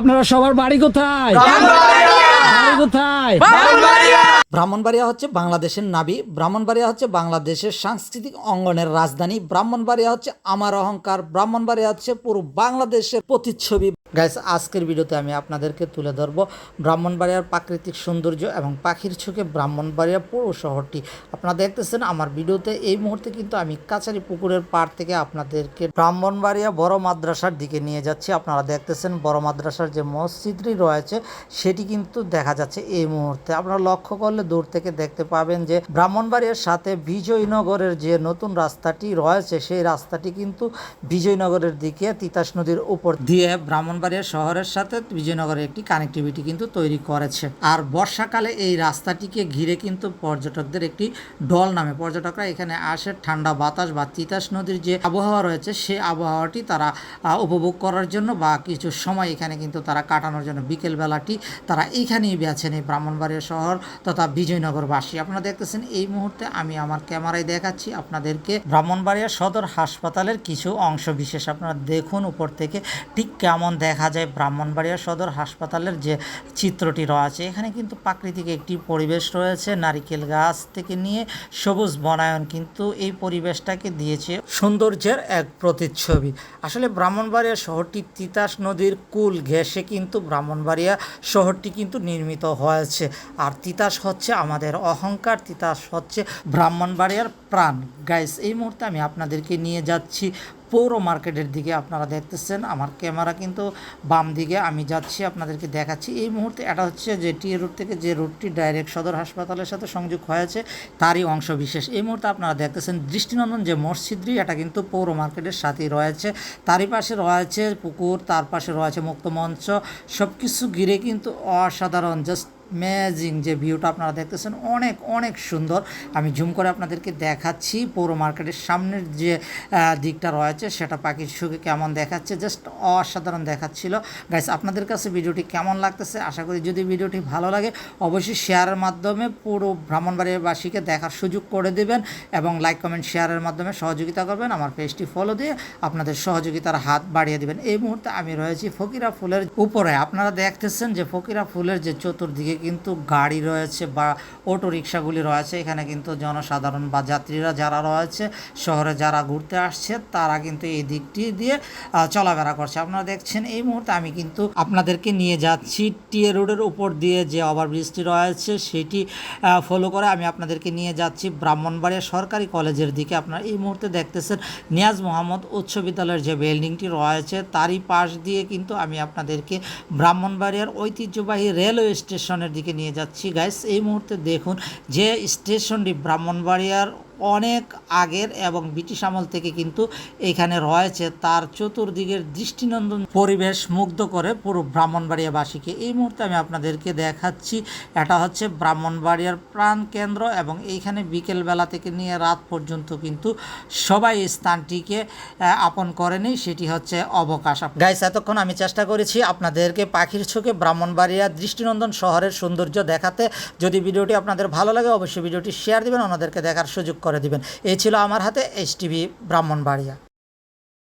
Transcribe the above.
আপনারা সবার বাড়ি কোথায়? বাড়ি কোথায়? ব্রাহ্মণবাড়িয়া হচ্ছে বাংলাদেশের নাবি ব্রাহ্মণবাড়িয়া হচ্ছে বাংলাদেশের সাংস্কৃতিক অঙ্গনের রাজধানী ব্রাহ্মণবাড়িয়া হচ্ছে আমার অহংকার ব্রাহ্মণবাড়িয়া হচ্ছে পুরো বাংলাদেশের প্রতিচ্ছবি। গাইস, আজকের ভিডিওতে আমি আপনাদেরকে তুলে ধরবো ব্রাহ্মণবাড়িয়ার প্রাকৃতিক সৌন্দর্য এবং পাখির চোখে ব্রাহ্মণবাড়িয়া পুরো শহরটি। আপনারা দেখতেছেন আমার ভিডিওতে, এই মুহূর্তে কিন্তু আমি কাছারি পুকুরের পাড় থেকে আপনাদেরকে ব্রাহ্মণবাড়িয়া বড় মাদ্রাসার দিকে নিয়ে যাচ্ছি। আপনারা দেখতেছেন বড় মাদ্রাসার যে মসজিদটি রয়েছে, সেটি কিন্তু দেখা যাচ্ছে এই মুহূর্তে। আপনারা লক্ষ্য করলে দূর থেকে দেখতে পাবেন যে ব্রাহ্মণবাড়িয়ার সাথে বিজয়নগরের যে নতুন রাস্তাটি রয়েছে, সেই রাস্তাটি কিন্তু বিজয়নগরের দিকে তিতাস নদীর উপর দিয়ে ব্রাহ্মণবাড়িয়া শহরের সাথে বিজয়নগরের একটি কানেক্টিভিটি কিন্তু তৈরি করেছে। আর বর্ষাকালে এই রাস্তাটিকে ঘিরে কিন্তু পর্যটকদের একটি ডল নামে। পর্যটকরা এখানে আসে, ঠান্ডা বাতাস বা তিতাস নদীর যে আবহাওয়া রয়েছে, সে আবহাওয়াটি তারা উপভোগ করার জন্য বা কিছু সময় এখানে কিন্তু তারা কাটানোর জন্য বিকেল বেলাটি তারা এইখানেই বেছেন এই ব্রাহ্মণবাড়িয়া শহর তথা বিজয়নগরবাসী। আপনারা দেখতেছেন এই মুহূর্তে আমি আমার ক্যামেরায় দেখাচ্ছি আপনাদেরকে ব্রাহ্মণবাড়িয়া সদর হাসপাতালের কিছু অংশ বিশেষ। আপনারা দেখুন উপর থেকে ঠিক কেমন দেখা যায় ব্রাহ্মণবাড়িয়া সদর হাসপাতালের যে চিত্রটি রয়েছে, এখানে কিন্তু প্রাকৃতিক একটি পরিবেশ রয়েছে। নারিকেল গাছ থেকে নিয়ে সবুজ বনায়ন কিন্তু এই পরিবেশটাকে দিয়েছে সৌন্দর্যের এক প্রতিচ্ছবি। আসলে ব্রাহ্মণবাড়িয়া শহরটি তিতাস নদীর কুল ঘেঁষে কিন্তু ব্রাহ্মণবাড়িয়া শহরটি কিন্তু নির্মিত হয়েছে। আর তিতাস হচ্ছে আমাদের অহংকার, তিতাস হচ্ছে ব্রাহ্মণবাড়িয়ার প্রাণ। গাইস এই মুহূর্তে আমি আপনাদেরকে নিয়ে যাচ্ছি পৌর মার্কেটের দিকে আপনারা দেখতেছেন। আমার ক্যামেরা কিন্তু বাম দিকে, আমি যাচ্ছি, আপনাদেরকে দেখাচ্ছি। এই মুহূর্তে এটা হচ্ছে যে টি রুট থেকে যে রুটটি ডাইরেক্ট সদর হাসপাতালের সাথে সংযোগ হয়েছে, তারই অংশ বিশেষ। এই মুহূর্তে আপনারা দেখতেছেন দৃষ্টিনন্দন যে মসজিদটি এটা কিন্তু পৌর মার্কেটের সাথেই রয়েছে। তারই পাশে রয়েছে পুকুর, তার পাশে রয়েছে মুক্তমঞ্চ সব কিছু ঘিরে কিন্তু অসাধারণ, জাস্ট ম্যাজিং যে ভিউটা আপনারা দেখতেছেন, অনেক অনেক সুন্দর। আমি জুম করে আপনাদেরকে দেখাচ্ছি পৌর মার্কেটের সামনের যে দিকটা রয়েছে, সেটা পাখির সুখে কেমন দেখাচ্ছে জাস্ট অসাধারণ দেখাচ্ছিল। গাইস আপনাদের কাছে ভিডিওটি কেমন লাগতেছে? আশা করি যদি ভিডিওটি ভালো লাগে, অবশ্যই শেয়ারের মাধ্যমে পুরো ব্রাহ্মণবাড়িয়াবাসীকে দেখার সুযোগ করে দেবেন এবং লাইক কমেন্ট শেয়ারের মাধ্যমে সহযোগিতা করবেন। আমার পেজটি ফলো দিয়ে আপনাদের সহযোগিতার হাত বাড়িয়ে দিবেন। এই মুহূর্তে আমি রয়েছি ফকিরা ফুলের উপরে। আপনারা দেখতেছেন যে ফকিরা ফুলের যে চতুর্দিকে কিন্তু গাড়ি রয়েছে বা অটো রিক্সাগুলি রয়েছে। এখানে কিন্তু জনসাধারণ বা যাত্রীরা যারা রয়েছে, শহরে যারা ঘুরতে আসছে, তারা কিন্তু এই দিকটি দিয়ে চলাফেরা করছে। আপনারা দেখছেন এই মুহূর্তে আমি কিন্তু আপনাদেরকে নিয়ে যাচ্ছি টিএ রোডের উপর দিয়ে যে ওভারব্রিজটি রয়েছে, সেটি ফলো করে আমি আপনাদেরকে নিয়ে যাচ্ছি ব্রাহ্মণবাড়িয়া সরকারি কলেজের দিকে। আপনারা এই মুহূর্তে দেখতেছেন নিয়াজ মোহাম্মদ উচ্চ বিদ্যালয়ের যে বিল্ডিংটি রয়েছে, তারই পাশ দিয়ে কিন্তু আমি আপনাদেরকে ব্রাহ্মণবাড়িয়ার ঐতিহ্যবাহী রেলওয়ে স্টেশনের দিকে নিয়ে যাচ্ছি। গাইস এই মুহূর্তে দেখুন যে স্টেশনটি ব্রাহ্মণবাড়িয়ার অনেক আগের এবং ব্রিটিশ আমল থেকে কিন্তু এখানে রয়েছে। তার চতুর্দিকের দৃষ্টিনন্দন পরিবেশ মুগ্ধ করে পুরো ব্রাহ্মণবাড়িয়াবাসীকে। এই মুহূর্তে আমি আপনাদেরকে দেখাচ্ছি, এটা হচ্ছে ব্রাহ্মণবাড়িয়ার প্রাণ কেন্দ্র এবং এইখানে বিকেলবেলা থেকে নিয়ে রাত পর্যন্ত কিন্তু সবাই স্থানটিকে আপন করেনি, সেটি হচ্ছে অবকাশ। গাইস এতক্ষণ আমি চেষ্টা করেছি আপনাদেরকে পাখির চোখে ব্রাহ্মণবাড়িয়া দৃষ্টিনন্দন শহরের সৌন্দর্য দেখাতে। যদি ভিডিওটি আপনাদের ভালো লাগে, অবশ্যই ভিডিওটি শেয়ার দেবেন, ওনাদেরকে দেখার সুযোগ করে দিবেন। এই ছিল আমার হাতে এইচ টিভি ব্রাহ্মণবাড়িয়া।